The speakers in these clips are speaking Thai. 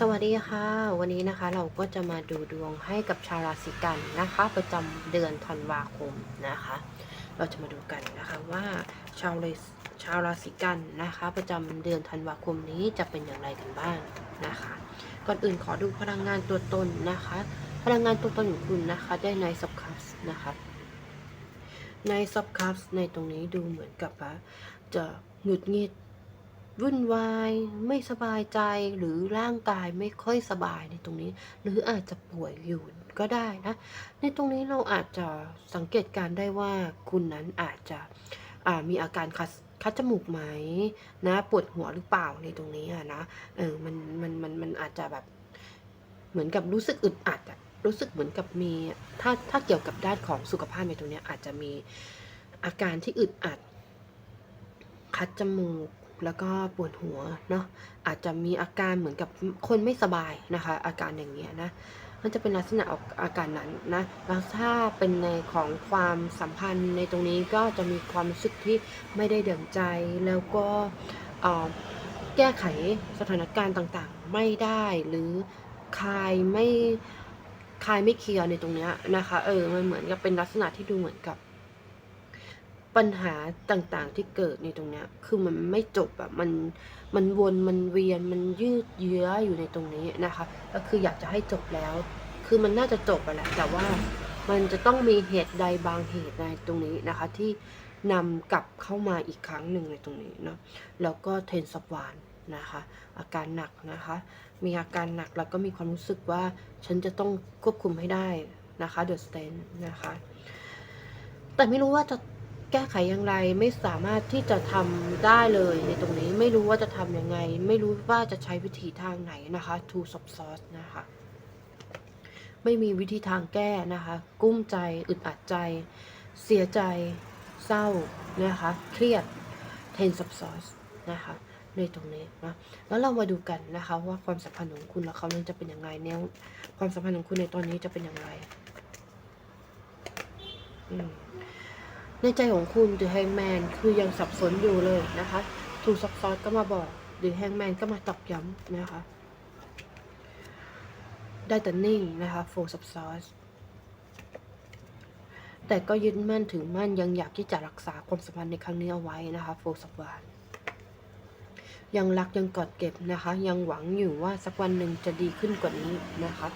สวัสดีค่ะ วันนี้นะคะเราก็จะมาดูดวงให้กับชาวราศีกันนะคะ ประจำเดือนธันวาคมนะคะ เราจะมาดูกันนะคะว่าชาวราศีชาวราศีกันนะคะ ประจำเดือนธันวาคมนี้จะเป็นอย่างไรกันบ้างนะคะ ก่อนอื่นขอดูพลังงานตัวตนนะคะ พลังงานตัวตนของคุณนะคะ ได้ในซับคัสนะคะในซับคัสในตรงนี้ดูเหมือนกับว่าจะหงุดหงิด วุ่นวายไม่สบายใจหรือร่างกายไม่ค่อยสบายในตรงนี้ หรืออาจจะป่วยอยู่ก็ได้นะ ในตรงนี้เราอาจจะสังเกตการได้ว่าคุณนั้นอาจจะามีอาการคัดคัดจมูกไหมนะปวดหัวหรือเปล่าในตรงนี้อะนะเออมันมันมันมันอาจจะแบบ เหมือนกับรู้สึกอึดอัดอะรู้สึกเหมือนกับมีถ้าถ้าเกี่ยวกับด้านของสุขภาพในตรงนี้อาจจะมีอาการที่อึดอัดคัดจมูก แล้วก็ปวดหัวเนาะอาจจะมีอาการเหมือนกับคนไม่สบายนะคะ อาการอย่างเงี้ยนะมันจะเป็นลักษณะออกอาการนั้นนะแล้วถ้าเป็นในของความสัมพันธ์ในตรงนี้ก็จะมีความรู้สึกที่ไม่ได้เดั่งใจ แล้วก็ออแก้ไขสถานการณ์ต่างๆ ไม่ได้หรือคลายไม่คลายไม่เคลียร์ในตรงเนี้ยนะคะ เออมันเหมือนกับเป็นลักษณะที่ดูเหมือนกับ ปัญหาต่างๆที่เกิดในตรงเนี้ย คือมันไม่จบอะมันมันวนมันเวียนมันยืดเยื้ออยู่ในตรงนี้นะคะ ก็คืออยากจะให้จบแล้ว คือมันน่าจะจบไปแหละแต่ว่ามันจะต้องมีเหตุใดบางเหตุในตรงนี้นะคะ ที่นำกลับเข้ามาอีกครั้งหนึ่งในตรงนี้เนาะแล้วก็เทนสวานนะคะ อาการหนักนะคะ มีอาการหนักแล้วก็มีความรู้สึกว่าฉันจะต้องควบคุมให้ได้นะคะเดอะสเตนนะคะ แต่ไม่รู้ว่าจะ แก้ไขอย่างไรไม่สามารถที่จะทำได้เลยในตรงนี้ไม่รู้ว่าจะทำยังไง ไม่รู้ว่าจะใช้วิธีทางไหนนะคะ to sub source นะคะ ไม่มีวิธีทางแก้นะคะ กุ้มใจอึดอัดใจ เสียใจเศร้านะคะ เครียด ten sub source นะคะในตรงนี้นะ แล้วเรามาดูกันนะคะว่าความสัมพันธ์ของคุณและเขานั้นจะเป็นยังไงแนวความสัมพันธ์ของคุณในตอนนี้จะเป็นอย่างไรอืม ในใจของคุณหรือแฮงแมนคือยังสับสนอยู่เลยนะคะถูกซับซ้อนก็มาบอกหรือแฮงแมนก็มาตอกย้ำนะคะ ได้แต่นิ่งนะคะโฟซับซ้อนแต่ก็ยึดมั่นถือมั่นยังอยากที่จะรักษาความสัมพันธ์ในครั้งนี้เอาไว้นะคะโฟซับวานยังรักยังกอดเก็บนะคะ ยังหวังอยู่ว่าสักวันหนึ่งจะดีขึ้นกว่านี้นะคะ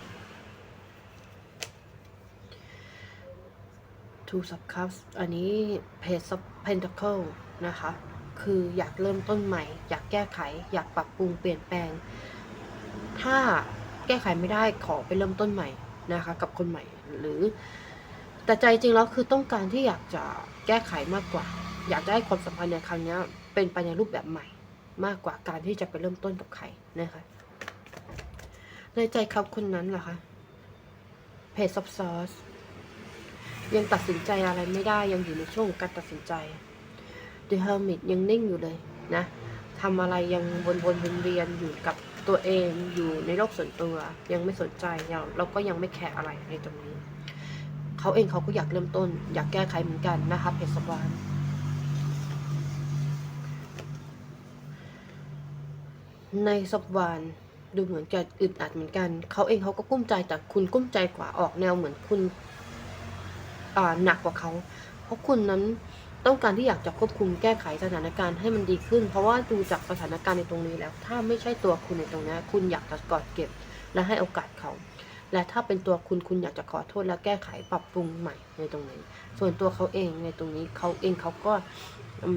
Two of Cups อันนี้ Page of Pentacle นะคะ คืออยากเริ่มต้นใหม่ อยากแก้ไข อยากปรับปรุงเปลี่ยนแปลง ถ้าแก้ไขไม่ได้ขอไปเริ่มต้นใหม่นะคะ กับคนใหม่หรือ แต่ใจจริงแล้วคือต้องการที่อยากจะแก้ไขมากกว่า อยากจะให้ความสัมพันธ์ในครั้งนี้เป็นไปในรูปแบบใหม่ มากกว่าการที่จะไปเริ่มต้นกับใครนะคะในใจเขาคนนั้นเหรอคะ Page of Swords ยังตัดสินใจอะไรไม่ได้ยังอยู่ในช่วงของการตัดสินใจ The Hermit ยังนิ่งอยู่เลยนะทำอะไรยังวนวนเวียนๆอยู่กับตัวเองอยู่ในโลกส่วนตัว ยังไม่สนใจเราเราก็ยังไม่แคร์อะไรในตรงนี้ เขาเองเขาก็อยากเริ่มต้น อยากแก้ไขเหมือนกันนะคะเพชรสวานในสัปวานดูเหมือนจะอึดอัดเหมือนกัน เขาเองเขาก็กุ้มใจแต่คุณกุ้มใจกว่าออกแนวเหมือนคุณ หนักกว่าเขา เพราะคุณนั้นต้องการที่อยากจะควบคุมแก้ไขสถานการณ์ให้มันดีขึ้น เพราะว่าดูจากสถานการณ์ในตรงนี้แล้ว ถ้าไม่ใช่ตัวคุณในตรงนี้ คุณอยากจะกอดเก็บ และให้โอกาสเขา และถ้าเป็นตัวคุณคุณอยากจะขอโทษและแก้ไขปรับปรุงใหม่ในตรงนี้ ส่วนตัวเขาเองในตรงนี้เขาเองเขาก็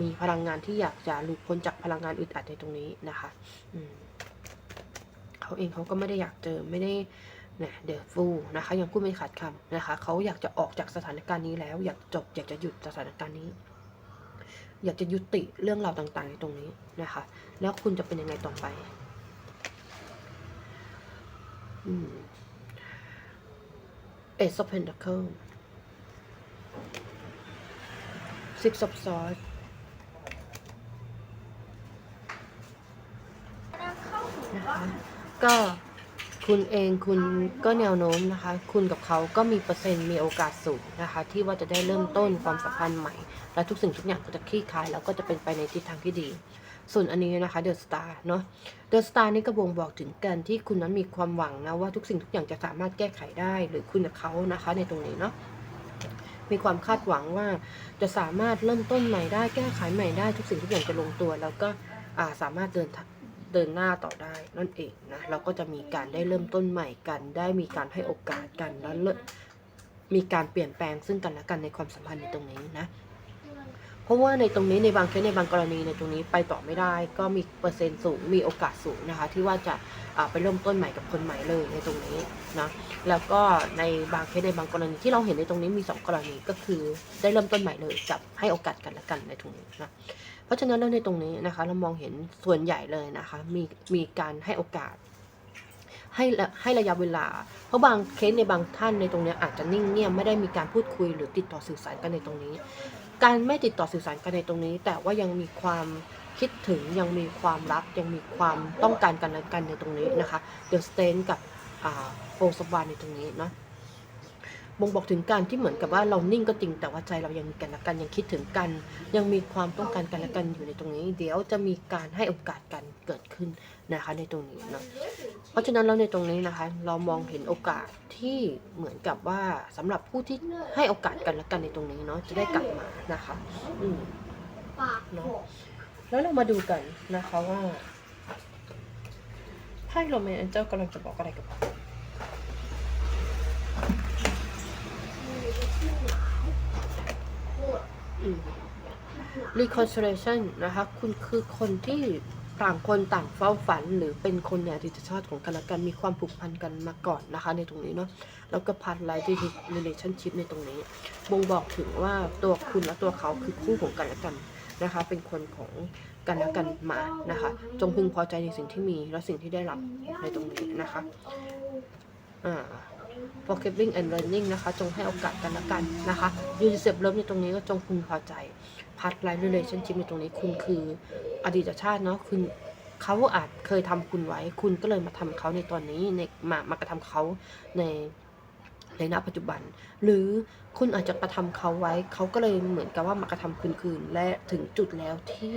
มีพลังงานที่อยากจะหลุดพ้นจากพลังงานอึดอัดในตรงนี้นะคะ อืมเขาเองเขาก็ไม่ได้อยากเจอไม่ได้ นี่ยเดอะฟูนะคะยังพูดไม่ขาดคำนะคะเขาอยากจะออกจากสถานการณ์นี้แล้ว อยากจบ อยากจะหยุดสถานการณ์นี้ อยากจะยุติเรื่องราวต่างๆ ในตรงนี้นะคะ แล้วคุณจะเป็นยังไงต่อไปอืม Ace of Pentacle Six of Swords นะคะก็ คุณเองคุณก็แนวโน้มนะคะ คุณกับเขาก็มีเปอร์เซ็นต์มีโอกาสสูงนะคะ ที่ว่าจะได้เริ่มต้นความสัมพันธ์ใหม่ และทุกสิ่งทุกอย่างก็จะคลี่คลาย แล้วก็จะเป็นไปในทิศทางที่ดี ส่วนอันนี้นะคะเดอะสตาร์เนาะเดอะสตาร์นี่ก็บ่งบอกถึงการที่คุณนั้นมีความหวังนะว่าทุกสิ่งทุกอย่างจะสามารถแก้ไขได้ หรือคุณกับเขานะคะในตรงนี้เนาะมีความคาดหวังว่าจะสามารถเริ่มต้นใหม่ได้แก้ไขใหม่ได้ทุกสิ่งทุกอย่างจะลงตัว แล้วก็สามารถเดิน เดินหน้าต่อได้นั่นเองนะเราก็จะมีการได้เริ่มต้นใหม่กัน ได้มีการให้โอกาสกันแล้วมีการเปลี่ยนแปลงซึ่งกันและกันในความสัมพันธ์ในตรงนี้นะเพราะว่าในตรงนี้ในบางเคสในบางกรณีในตรงนี้ไปต่อไม่ได้ ก็มีเปอร์เซ็นต์สูงมีโอกาสสูงนะคะ ที่ว่าจะาไปเริ่มต้นใหม่กับคนใหม่เลยในตรงนี้นะแล้วก็ในบางเคสในบางกรณีที่เราเห็นในตรงนี้มีสองกรณีก็คือได้เริ่มต้นใหม่เลยกับให้โอกาสกันและกันในตรงนี้นะ ราะฉะนั้นในตรงนี้นะคะ เรามองเห็นส่วนใหญ่เลยนะคะ มีมีการให้โอกาส ให้ให้ระยะเวลา เพราะบางเคสในบางท่านในตรงนี้อาจจะนิ่งเงียบไม่ได้มีการพูดคุยหรือติดต่อสื่อสารกันในตรงนี้ การไม่ติดต่อสื่อสารกันในตรงนี้ แต่ว่ายังมีความคิดถึงยังมีความรักยังมีความต้องการกันและกันในตรงนี้นะคะเดอะสเตนกับโฟสบานในตรงนี้เนาะ บ่งบอกถึงการที่เหมือนกับว่าเรานิ่งก็จริงแต่ว่าใจเรายังมีกันและกันยังคิดถึงกัน ยังมีความต้องการกันและกันอยู่ในตรงนี้ เดี๋ยวจะมีการให้โอกาสกันเกิดขึ้นนะคะในตรงนี้เนาะเพราะฉะนั้นเราในตรงนี้นะคะ เรามองเห็นโอกาสที่เหมือนกับว่าสำหรับผู้ที่ให้โอกาสกันและกันในตรงนี้เนาะจะได้กลับมานะคะ อืมเนาะแล้วเรามาดูกันนะคะว่าไพ่โรแมนเจ้ากำลังจะบอกอะไรกับเราอืม reconciliation นะคะ คุณคือคนที่ต่างคนต่างเฝ้าฝัน หรือเป็นคนในอดีตชาติของกันและกันมีความผูกพันกันมาก่อนนะคะ ในตรงนี้เนาะแล้วก็พันไลท์ที่ relationship ในตรงนี้บ่งบอกถึงว่าตัวคุณและตัวเขาคือคู่ของกันและกันนะคะ เป็นคนของกันและกันมานะคะ จงพึงพอใจในสิ่งที่มีและสิ่งที่ได้รับในตรงนี้นะคะอ่า forgiving and learning นะคะ จงให้โอกาสกันและกันนะคะยูนิเซฟเลิฟในตรงนี้ก็จงพึงพอใจพาร์ทไลน์ relationship ในตรงนี้คุณคืออดีตชาติเนาะคุณเขาอาจเคยทำคุณไว้ คุณก็เลยมาทำเขาในตอนนี้ในมามากระทำเขาในในณปัจจุบัน หรือคุณอาจจะกระทำเขาไว้ เขาก็เลยเหมือนกับว่ามากระทำคืนคืนและถึงจุดแล้วที่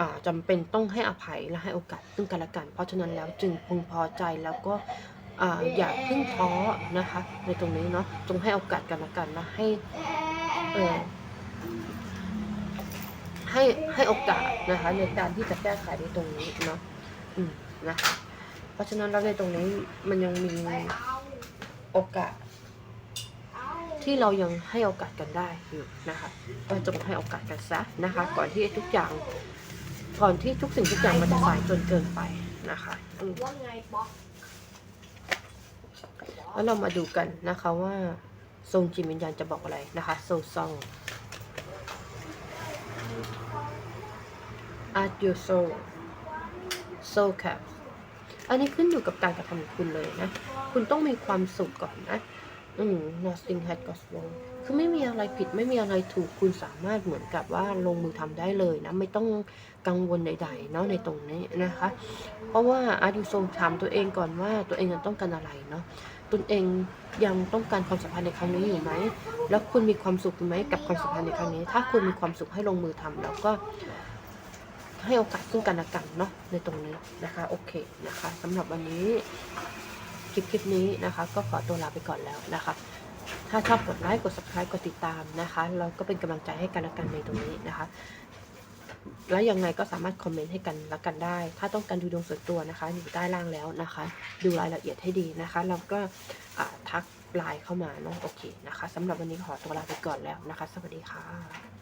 อ่าจำเป็นต้องให้อภัยและให้โอกาสซึ่งกันและกัน เพราะฉะนั้นแล้วจึงพึงพอใจแล้วก็ อย่าเพิ่งท้อนะคะ ในตรงนี้เนาะจงให้โอกาสกันละกันนะให้เออให้ให้โอกาสนะคะ ในการที่จะแก้ไขในตรงนี้เนาะอืมนะคะเพราะฉะนั้นแล้วในตรงนี้มันยังมีโอกาส ที่เรายังให้โอกาสกันได้อยู่นะคะก็จงให้โอกาสกันซะนะคะ ก่อนที่ทุกอย่าง ก่อนที่ทุกสิ่งทุกอย่างมันจะสายจนเกินไปนะคะว่าไงป๊อก แล้วเรามาดูกันนะคะว่าทรงจิตวิญญาณจะบอกอะไรนะคะโซซอง Art your soul soul cap อันนี้ขึ้นอยู่กับการกระทำของคุณเลยนะ คุณต้องมีความสุขก่อนนะ อืม nothing had got wrong คือไม่มีอะไรผิดไม่มีอะไรถูกคุณสามารถเหมือนกับว่าลงมือทำได้เลยนะ ไม่ต้องกังวลใดๆเนาะในตรงนี้นะคะ เพราะว่าอายุทรงถามตัวเองก่อนว่าตัวเองยังต้องการอะไรเนาะ ตนเองยังต้องการความสัมพันธ์ในครั้งนี้อยู่ไหม แล้วคุณมีความสุขไหมกับความสัมพันธ์ในครั้งนี้ ถ้าคุณมีความสุขให้ลงมือทำแล้วก็ให้โอกาสซึ่งกันและกันเนาะในตรงนี้นะคะ โอเคนะคะสำหรับวันนี้คลิปคลิปนี้นะคะ ก็ขอตัวลาไปก่อนแล้วนะคะ ถ้าชอบกดไลค์กด subscribe กดติดตามนะคะแล้วก็เป็นกำลังใจให้กันและกันในตรงนี้นะคะ แล้วยังไงก็สามารถคอมเมนต์ให้กันและกันได้ ถ้าต้องการดูดวงส่วนตัวนะคะ อยู่ใต้ล่างแล้วนะคะ ดูรายละเอียดให้ดีนะคะแล้วก็ทักไลน์เข้ามาเนาะโอเคนะคะสำหรับวันนี้ขอตัวลาไปก่อนแล้วนะคะ สวัสดีค่ะ